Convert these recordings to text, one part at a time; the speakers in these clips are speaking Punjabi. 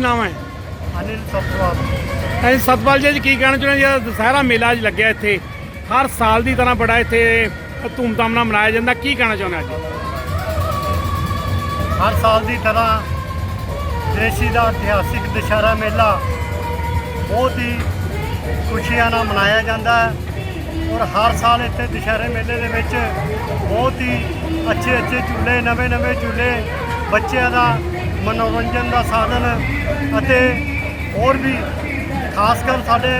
ਨਾਮ ਹੈ? ਅਨਿਲ ਸਤਵਾਲ। ਅਸੀਂ ਸਤਪਾਲ ਜੀ ਕੀ ਕਹਿਣਾ ਚਾਹੁੰਦੇ ਜੀ ਦੁਸਹਿਰਾ ਮੇਲਾ ਅੱਜ ਲੱਗਿਆ ਇੱਥੇ ਹਰ ਸਾਲ ਦੀ ਤਰ੍ਹਾਂ ਬੜਾ ਇੱਥੇ ਧੂਮਧਾਮ ਨਾਲ ਮਨਾਇਆ ਜਾਂਦਾ। ਕੀ ਕਹਿਣਾ ਚਾਹੁੰਦੇ ਅੱਜ? ਹਰ ਸਾਲ ਦੀ ਤਰ੍ਹਾਂ ਦੇਸ਼ੀ ਦਾ ਇਤਿਹਾਸਿਕ ਦੁਸ਼ਹਿਰਾ ਮੇਲਾ ਬਹੁਤ ਹੀ ਖੁਸ਼ੀਆਂ ਨਾਲ ਮਨਾਇਆ ਜਾਂਦਾ ਹੈ ਔਰ ਹਰ ਸਾਲ ਇੱਥੇ ਦੁਸ਼ਹਿਰੇ ਮੇਲੇ ਦੇ ਵਿੱਚ ਬਹੁਤ ਹੀ ਅੱਛੇ ਅੱਛੇ ਝੂਲੇ ਨਵੇਂ ਨਵੇਂ ਝੂਲੇ ਬੱਚਿਆਂ ਦਾ ਮਨੋਰੰਜਨ ਦਾ ਸਾਧਨ ਅਤੇ ਹੋਰ ਵੀ ਖਾਸ ਕਰ ਸਾਡੇ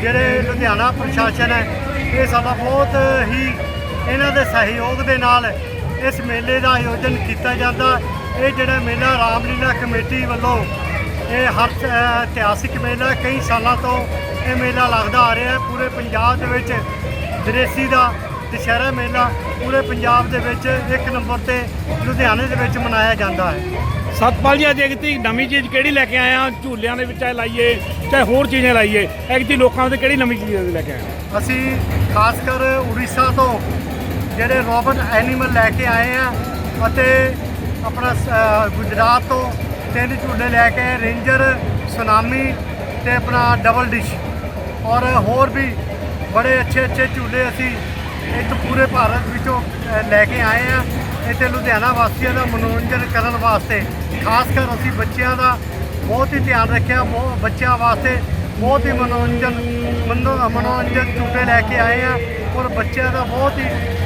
ਜਿਹੜੇ ਲੁਧਿਆਣਾ ਪ੍ਰਸ਼ਾਸਨ ਹੈ, ਇਹ ਸਾਡਾ ਬਹੁਤ ਹੀ ਇਹਨਾਂ ਦੇ ਸਹਿਯੋਗ ਦੇ ਨਾਲ ਇਸ ਮੇਲੇ ਦਾ ਆਯੋਜਨ ਕੀਤਾ ਜਾਂਦਾ। ਇਹ ਜਿਹੜਾ ਮੇਲਾ ਰਾਮਲੀਲਾ ਕਮੇਟੀ ਵੱਲੋਂ ਇਹ ਹਰ ਇਤਿਹਾਸਿਕ ਮੇਲਾ ਕਈ ਸਾਲਾਂ ਤੋਂ ਇਹ ਮੇਲਾ ਲੱਗਦਾ ਆ ਰਿਹਾ ਹੈ। ਪੂਰੇ ਪੰਜਾਬ ਦੇ ਵਿੱਚ ਦਰੇਸੀ ਦਾ ਦੁਸ਼ਹਿਰਾ ਮੇਲਾ ਪੂਰੇ ਪੰਜਾਬ ਦੇ ਵਿੱਚ ਇੱਕ ਨੰਬਰ ਤੇ ਲੁਧਿਆਣੇ ਦੇ ਵਿੱਚ ਮਨਾਇਆ ਜਾਂਦਾ ਹੈ। ਸਤਪਾਲ ਜੀ ਅੱਜ ਇੱਕ ਤੀ, ਨਵੀਂ ਚੀਜ਼ ਕਿਹੜੀ ਲੈ ਕੇ ਆਏ ਆ? ਝੂਲਿਆਂ ਦੇ ਵਿੱਚ ਚਾਹੇ ਲਾਈਏ, ਚਾਹੇ ਹੋਰ ਚੀਜ਼ਾਂ ਲਾਈਏ ਇੱਕ ਲੋਕਾਂ ਦੇ ਕਿਹੜੀ ਨਵੀਂ ਚੀਜ਼ ਲੈ ਕੇ ਆਏ ਅਸੀਂ ਖਾਸ ਕਰ ਉੜੀਸਾ ਤੋਂ ਜਿਹੜੇ ਰੋਬਟ ਐਨੀਮਲ ਲੈ ਕੇ ਆਏ ਆ ਅਤੇ ਆਪਣਾ ਗੁਜਰਾਤ ਤੋਂ ਤਿੰਨ ਝੂਲੇ ਲੈ ਕੇ ਰੇਂਜਰ, ਸੁਨਾਮੀ ਤੇ ਆਪਣਾ ਡਬਲ ਡਿਸ਼। ਔਰ ਹੋਰ ਵੀ ਬੜੇ ਅੱਛੇ ਅੱਛੇ ਝੂਲੇ ਅਸੀਂ ਇੱਥੇ ਪੂਰੇ ਭਾਰਤ ਵਿੱਚੋਂ ਲੈ ਕੇ ਆਏ ਆ। ਇੱਥੇ ਲੁਧਿਆਣਾ ਵਾਸੀਆਂ ਦਾ ਮਨੋਰੰਜਨ ਕਰਨ ਵਾਸਤੇ ਖਾਸ ਕਰ ਅਸੀਂ ਬੱਚਿਆਂ ਦਾ ਬਹੁਤ ਹੀ ਧਿਆਨ ਰੱਖਿਆ। ਬਹੁਤ ਬੱਚਿਆਂ ਵਾਸਤੇ ਬਹੁਤ ਹੀ ਮਨੋਰੰਜਨ ਮਨੋ ਮਨੋਰੰਜਨ ਝੂਟੇ ਲੈ ਕੇ ਆਏ ਆ ਔਰ ਬੱਚਿਆਂ ਦਾ ਬਹੁਤ ਹੀ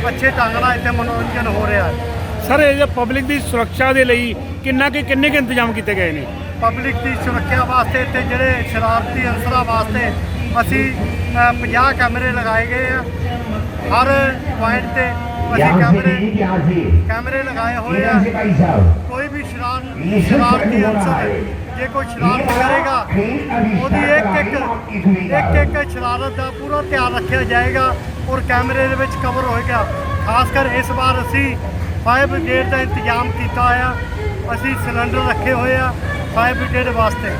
ਅੱਛੇ ਢੰਗ ਨਾਲ ਇੱਥੇ ਮਨੋਰੰਜਨ ਹੋ ਰਿਹਾ ਹੈ। ਸਰ ਇਹ ਜੇ ਪਬਲਿਕ ਦੀ ਸੁਰੱਖਿਆ ਦੇ ਲਈ ਕਿੰਨਾ ਕਿ ਕਿੰਨੇ ਕੁ ਇੰਤਜ਼ਾਮ ਕੀਤੇ ਗਏ ਨੇ? ਪਬਲਿਕ ਦੀ ਸੁਰੱਖਿਆ ਵਾਸਤੇ ਤੇ ਜਿਹੜੇ ਸ਼ਰਾਰਤੀ ਅਨਸਰਾਂ ਵਾਸਤੇ ਅਸੀਂ ਅ, 50 ਕੈਮਰੇ ਲਗਾਏ ਗਏ ਆ। ਹਰ ਪੁਆਇੰਟ ਤੇ ਅਸੀਂ ਕੈਮਰੇ ਕੈਮਰੇ ਲਗਾਏ ਹੋਏ ਆ। ਕੋਈ ਵੀ ਸ਼ਰਾਰ ਸ਼ਰਾਰਤੀ ਅਨਸਰ ਜੇ ਕੋਈ ਸ਼ਰਾਰਤ ਕਰੇਗਾ ਉਹਦੀ ਇੱਕ ਇੱਕ ਇੱਕ ਇੱਕ ਸ਼ਰਾਰਤ ਦਾ ਪੂਰਾ ਧਿਆਨ ਰੱਖਿਆ ਜਾਏਗਾ ਔਰ ਕੈਮਰੇ ਦੇ ਵਿੱਚ ਕਵਰ ਹੋਏਗਾ। ਖਾਸ ਕਰ ਇਸ ਵਾਰ ਅਸੀਂ ਫਾਇਰ ਬ੍ਰਿਗੇਡ ਦਾ ਇੰਤਜ਼ਾਮ ਕੀਤਾ ਆ ਅਸੀਂ ਸਿਲੰਡਰ ਰੱਖੇ ਹੋਏ ਆ ਫਾਇਰ ਬ੍ਰਿਗੇਡ ਵਾਸਤੇ।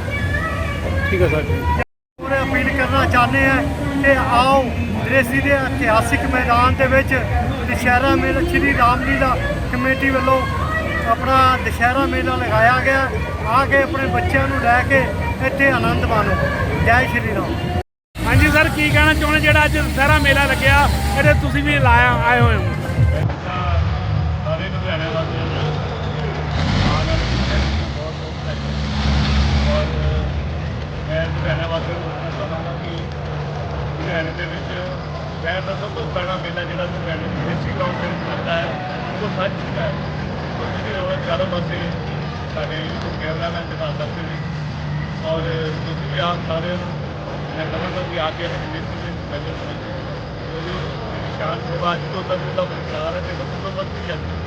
ਠੀਕ ਹੈ ਸਰ। ਪੂਰੇ ਅਪੀਲ ਕਰਨਾ ਚਾਹੁੰਦੇ ਆ ਕਿ ਆਓ ਦ੍ਰੇਸੀ ਦੇ ਇਤਿਹਾਸਿਕ ਮੈਦਾਨ ਦੇ ਵਿੱਚ ਦੁਸ਼ਹਿਰਾ ਮੇਲਾ ਸ਼੍ਰੀ ਰਾਮਲੀਲਾ ਕਮੇਟੀ ਵੱਲੋਂ ਆਪਣਾ ਦੁਸ਼ਹਿਰਾ ਮੇਲਾ ਲਗਾਇਆ ਗਿਆ। ਆ ਕੇ ਆਪਣੇ ਬੱਚਿਆਂ ਨੂੰ ਲੈ ਕੇ ਇੱਥੇ ਆਨੰਦ ਮਾਣੋ। ਜੈ ਸ਼੍ਰੀ ਰਾਮ। ਹਾਂਜੀ ਸਰ ਕੀ ਕਹਿਣਾ ਚਾਹੁੰਦੇ ਜਿਹੜਾ ਅੱਜ ਦੁਸਹਿਰਾ ਮੇਲਾ ਲੱਗਿਆ ਇਹਦੇ ਤੁਸੀਂ ਵੀ ਲਾਇਆ ਆਏ ਹੋਏ ਹੋ? ਸਾਰੇ ਲੁਧਿਆਣੇ ਵਾਸੀਆਂ ਨੂੰ ਆਉਣ ਵਾਲੇ ਦਿਨ ਬਹੁਤ ਬਹੁਤ ਵਧਾਈਆਂ ਔਰ ਮੈਂ ਲੁਧਿਆਣਾ ਵਾਸੀਆਂ ਨੂੰ ਦੱਸਣਾ ਚਾਹਾਂਗਾ ਕਿ ਲੁਧਿਆਣੇ ਦੇ ਵਿੱਚ ਸ਼ਹਿਰ ਦਾ ਸਭ ਤੋਂ ਬੜਾ ਮੇਲਾ ਜਿਹੜਾ ਲੁਧਿਆਣੇ ਦੇ ਦੇਸੀ ਗਾਉਂ ਦੇ ਵਿੱਚ ਲੱਗਦਾ ਹੈ। ਉਹ ਸੱਚ ਚੁੱਕਾ ਹੈ। ਔਰ ਜਿਹਦੀ ਰੌਣਕ ਚਾਰੋਂ ਪਾਸੇ ਸਾਡੇ ਕੈਮਰਾਮੈਨ ਦਿਖਾ ਸਕਦੇ ਨੇ। ਔਰ ਤੁਸੀਂ ਵੀ ਆਪ ਸਾਰਿਆਂ ਨੂੰ ਮੈਂ ਕਹਾਂਗਾ ਕਿ ਆ ਕੇ ਆਪਣੇ ਦੇਸੀ ਦੇ ਪਹਿਲੇ ਸਮੇਂ ਉਹਦੀ ਸ਼ਾਨ ਸਭਾ ਅੱਜ ਤੋਂ ਤੱਕ ਦਾ ਪ੍ਰਚਾਰ ਹੈ ਤੇ ਵੱਧ ਤੋਂ ਵੱਧ ਵੀ ਜਾਂਦੀ